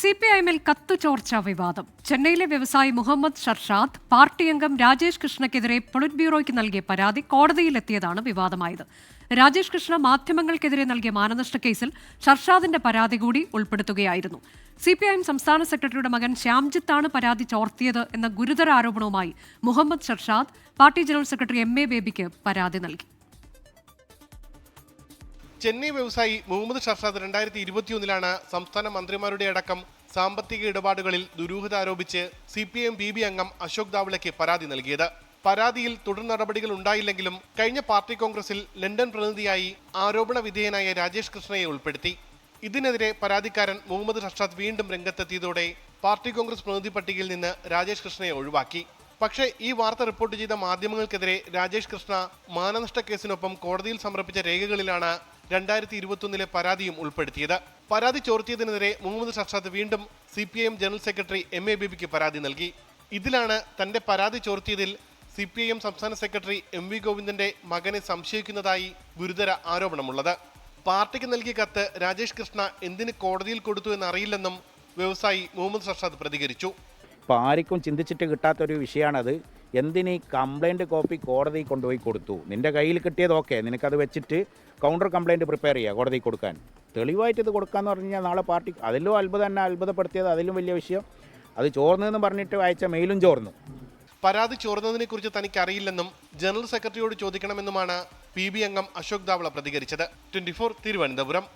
C P I എമ്മിൽ കത്ത് ചോർച്ച വിവാദം. ചെന്നൈയിലെ വ്യവസായി മുഹമ്മദ് ഷർഷാദ് പാർട്ടി അംഗം രാജേഷ് കൃഷ്ണക്കെതിരെ പൊളിറ്റ് ബ്യൂറോയ്ക്ക് നൽകിയ പരാതി കോടതിയിലെത്തിയതാണ് വിവാദമായത്. രാജേഷ് കൃഷ്ണ മാധ്യമങ്ങൾക്കെതിരെ നൽകിയ മാനനഷ്ട കേസിൽ ഷർഷാദിന്റെ പരാതി കൂടി ഉൾപ്പെടുത്തുകയായിരുന്നു. സി പി ഐ എം സംസ്ഥാന സെക്രട്ടറിയുടെ മകൻ ശ്യാംജിത്താണ് പരാതി ചോർത്തിയത് എന്ന ഗുരുതര ആരോപണവുമായി Muhammad Sharshad party general secretary M A ബേബിക്ക് പരാതി നൽകി. ചെന്നൈ വ്യവസായി മുഹമ്മദ് ഷർഷാദ് രണ്ടായിരത്തി ഇരുപത്തിയൊന്നിലാണ് സംസ്ഥാന മന്ത്രിമാരുടെ അടക്കം സാമ്പത്തിക ഇടപാടുകളിൽ ദുരൂഹത ആരോപിച്ച് C P M B B അംഗം അശോക് ദാവളയ്ക്ക് പരാതി നൽകിയത്. പരാതിയിൽ തുടർ നടപടികൾ ഉണ്ടായില്ലെങ്കിലും കഴിഞ്ഞ പാർട്ടി കോൺഗ്രസിൽ ലണ്ടൻ പ്രതിനിധിയായി ആരോപണ വിധേയനായ രാജേഷ് കൃഷ്ണയെ ഉൾപ്പെടുത്തി. ഇതിനെതിരെ പരാതിക്കാരൻ മുഹമ്മദ് ഷർഷാദ് വീണ്ടും രംഗത്തെത്തിയതോടെ പാർട്ടി കോൺഗ്രസ് പ്രതിനിധി പട്ടികയിൽ നിന്ന് രാജേഷ് കൃഷ്ണയെ ഒഴിവാക്കി. പക്ഷേ ഈ വാർത്ത റിപ്പോർട്ട് ചെയ്ത മാധ്യമങ്ങൾക്കെതിരെ രാജേഷ് കൃഷ്ണ മാനനഷ്ട കേസിനൊപ്പം കോടതിയിൽ സമർപ്പിച്ച രേഖകളിലാണ് രണ്ടായിരത്തി ഇരുപത്തൊന്നിലെ പരാതിയും ഉൾപ്പെടുത്തിയത്. പരാതി ചോർത്തിയതിനെതിരെ മുഹമ്മദ് ഷർഷാദ് വീണ്ടും C P I M general secretary M A ബിബിക്ക് പരാതി നൽകി. ഇതിലാണ് തന്റെ പരാതി ചോർത്തിയതിൽ സി പി ഐ എം സംസ്ഥാന സെക്രട്ടറി എം വി ഗോവിന്ദന്റെ മകനെ സംശയിക്കുന്നതായി ഗുരുതര ആരോപണമുള്ളത്. പാർട്ടിക്ക് നൽകിയ കത്ത് രാജേഷ് കൃഷ്ണ എന്തിന് കോടതിയിൽ കൊടുത്തു എന്നറിയില്ലെന്നും വ്യവസായി മുഹമ്മദ് ഷർഷാദ് പ്രതികരിച്ചു. ഇപ്പോൾ ആർക്കും ചിന്തിച്ചിട്ട് കിട്ടാത്തൊരു വിഷയമാണത് എന്തിന് ഈ കംപ്ലൈന്റ് കോപ്പി കോടതി കൊണ്ടുപോയി കൊടുത്തു? നിന്റെ കയ്യിൽ കിട്ടിയത് ഓക്കെ നിനക്കത് വെച്ചിട്ട് കൗണ്ടർ കംപ്ലൈന്റ് പ്രിപ്പയർ ചെയ്യുക കോടതി കൊടുക്കാൻ. തെളിവായിട്ട് ഇത് കൊടുക്കാന്ന് പറഞ്ഞു കഴിഞ്ഞാൽ നാളെ പാർട്ടി അതിലും അത്ഭുതം തന്നെ അത്ഭുതപ്പെടുത്തിയത് അതിലും വലിയ വിഷയം. അത് ചോർന്നതെന്ന് പറഞ്ഞിട്ട് അയച്ച മെയിലും ചോർന്നു. പരാതി ചോർന്നതിനെ കുറിച്ച് തനിക്ക് അറിയില്ലെന്നും ജനറൽ സെക്രട്ടറിയോട് ചോദിക്കണമെന്നുമാണ് പി ബി അംഗം അശോക് ദാവള പ്രതികരിച്ചത്. Twenty four Thiruvananthapuram.